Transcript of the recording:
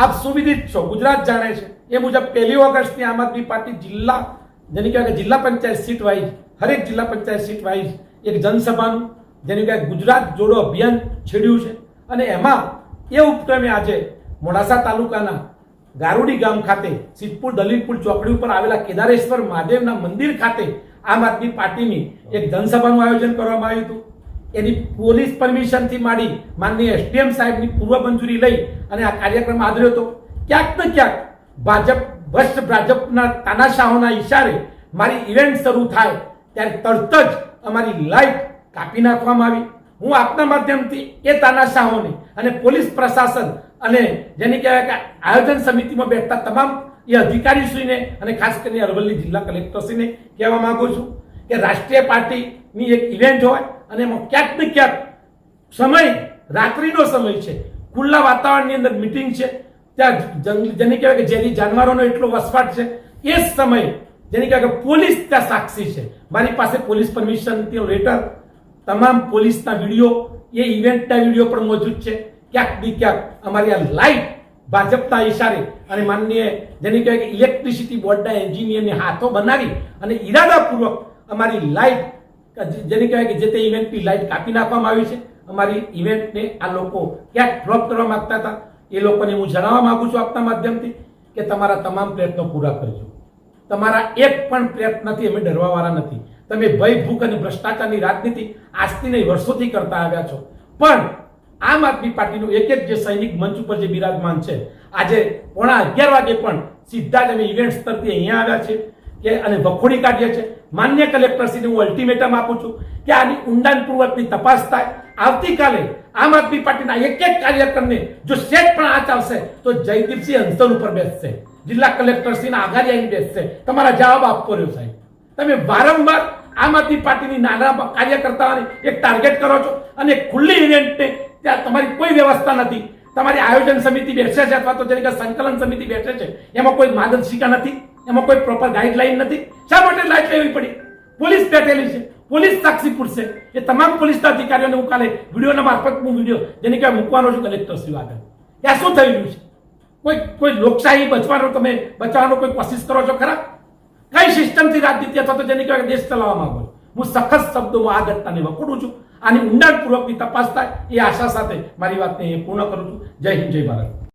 આપ સુવિધિત છો. ગુજરાત જાણે છે. એ મુજબ પહેલી ઓગસ્ટની આમ આદમી પાર્ટી જિલ્લા, જેની કહેવાય કે જિલ્લા પંચાયત સીટ વાઇઝ, હરેક જિલ્લા પંચાયત સીટ વાઇઝ એક જનસભાનું, જેની કહેવાય ગુજરાત જોડો અભિયાન છેડ્યું છે. અને એમાં એ ઉપક્રમે આજે મોડાસા તાલુકાના ગારુડી ગામ ખાતે સિદ્ધપુર દલિતપુર ચોકડી ઉપર આવેલા કેદારેશ્વર મહાદેવના મંદિર ખાતે આમ આદમી પાર્ટીની એક જનસભાનું આયોજન કરવામાં આવ્યું હતું. એની પોલીસ પરમિશનથી માંડી માનનીય એસડીએમ સાહેબની પૂર્વ મંજૂરી લઈ અને આ કાર્યક્રમ આદર્યો હતો. ક્યાંક ને ક્યાંક ભાજપ ભ્રષ્ટ ભાજપના તાનાશાહોના ઈશારે મારી ઇવેન્ટ શરૂ થાય ત્યારે તરત જ અમારી લાઈફ કાપી નાખવામાં આવી. હું આપના માધ્યમથી એ તાનાશાહોને અને પોલીસ પ્રશાસન અને જેની કહેવાય કે આયોજન સમિતિમાં બેઠતા તમામ એ અધિકારીશ્રીને અને ખાસ કરીને અરવલ્લી જિલ્લા કલેક્ટરશ્રીને કહેવા માંગુ છું કે રાષ્ટ્રીય પાર્ટીની એક ઇવેન્ટ હોય અને એમાં ક્યાંક ને ક્યાંક સમય, રાત્રિનો સમય છે. ખુલ્લા વાતાવરણની અંદર મિટિંગ છે. ત્યાં જેને કહેવાય કે જેની જાનવરોનો એટલો વસવાટ છે, એ જ સમય, જેને કહેવાય કે પોલીસ ત્યાં સાક્ષી છે. મારી પાસે પોલીસ પરમિશન લેટર તમામ પોલીસના વીડિયો, એ ઇવેન્ટના વીડિયો પણ મોજૂદ છે. ક્યાંક બી ક્યાંક અમારી આ લાઈટ ભાજપના ઈશારે અને માનનીય, જેને કહેવાય કે ઇલેક્ટ્રિસિટી બોર્ડના એન્જિનિયરની હાથો બનાવી અને ઈરાદાપૂર્વક અમારી લાઈટ જેને કહેવાય કે જે તે ઇવેન્ટની લાઇટ કાપી નાખવામાં આવી છે. અમારી ઇવેન્ટને આ લોકો ક્યાંક ડ્રોપ કરવા માગતા હતા. એ લોકોને હું જણાવવા માંગુ છું આપના માધ્યમથી કે તમારા તમામ પ્રયત્નો પૂરા કરજો. તમારા એક પણ પ્રયત્નથી અમે ડરવાવાળા નથી. તમે ભય, ભૂખ અને ભ્રષ્ટાચારની રાજનીતિ આજથી નહીં, વર્ષોથી કરતા આવ્યા છો. પણ આમ આદમી પાર્ટીનું એક એક જે સૈનિક મંચ ઉપર જે બિરાજમાન છે, આજે પોણા અગિયાર વાગે પણ સીધા જ અમે ઇવેન્ટ સ્તરથી અહીંયા આવ્યા છે કે અને વખોડી કાઢીએ છે માન્ય કલેક્ટરશ્રીને હું અલ્ટિમેટમ આપું છું કે આની ઊંડાણપૂર્વકની તપાસ થાય. આવતીકાલે આમ આદમી પાર્ટીના એક એક કાર્યકરને જો સેટ પણ આ ચાલશે તો જયદીપસિંહ હંસલ ઉપર બેસશે. જિલ્લા કલેક્ટરશ્રીના આઘારી આવીને બેસશે. તમારા જવાબ આપવો રહ્યો સાહેબ. તમે વારંવાર આમ આદમી પાર્ટીની નાના કાર્યકર્તાઓને એક ટાર્ગેટ કરો છો અને ખુલ્લી ઇવેન્ટને ત્યાં તમારી કોઈ વ્યવસ્થા નથી. તમારી આયોજન સમિતિ બેસે છે અથવા તો જેને કે સંકલન સમિતિ બેસે છે, એમાં કોઈ માર્ગદર્શિકા નથી, એમાં કોઈ પ્રોપર ગાઈડલાઈન નથી. શા માટે લાઈટ લેવી પડી? પોલીસ બેઠેલી છે, પોલીસ સાક્ષી પૂછશે એ તમામ પોલીસના અધિકારીઓને હું કાલે વિડીયોના મારફત હું વીડિયો જેને કે મૂકવાનો છું કલેક્ટર શ્રી આગળ ત્યાં શું થઈ રહ્યું છે? કોઈ કોઈ લોકશાહી બચવાનો તમે બચાવવાનો કોઈ કોશિશ કરો છો ખરા? કઈ સિસ્ટમથી રાજનીતિ અથવા તો જેને કહેવાય દેશ ચલાવવા માંગો છો? હું સખત શબ્દોમાં આ ઘટનાને વખોડું છું. આની ઊંડાણપૂર્વકની તપાસ થાય એ આશા સાથે મારી વાતને પૂર્ણ કરું છું. જય હિન્દ, જય ભારત.